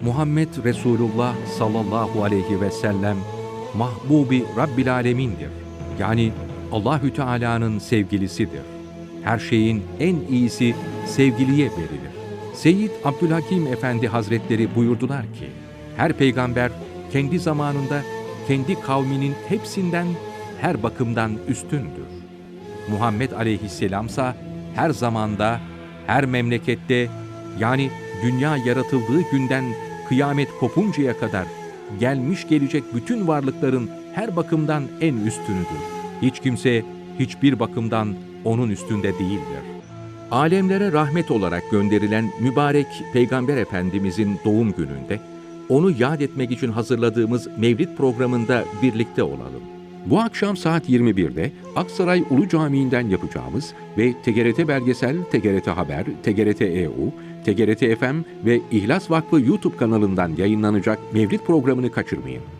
Muhammed Resulullah sallallahu aleyhi ve sellem mahbubi Rabbil Alemin'dir. Yani Allahü Teala'nın sevgilisidir. Her şeyin en iyisi sevgiliye verilir. Seyyid Abdülhakim Efendi Hazretleri buyurdular ki, her peygamber kendi zamanında kendi kavminin hepsinden her bakımdan üstündür. Muhammed aleyhisselamsa her zamanda, her memlekette yani dünya yaratıldığı günden kıyamet kopuncaya kadar gelmiş gelecek bütün varlıkların her bakımdan en üstünüdür. Hiç kimse hiçbir bakımdan onun üstünde değildir. Alemlere rahmet olarak gönderilen mübarek Peygamber Efendimizin doğum gününde onu yad etmek için hazırladığımız Mevlid programında birlikte olalım. Bu akşam saat 21'de Aksaray Ulu Camii'nden yapacağımız ve TGRT Belgesel, TGRT Haber, TGRT EU, TGRT FM ve İhlas Vakfı YouTube kanalından yayınlanacak Mevlid programını kaçırmayın.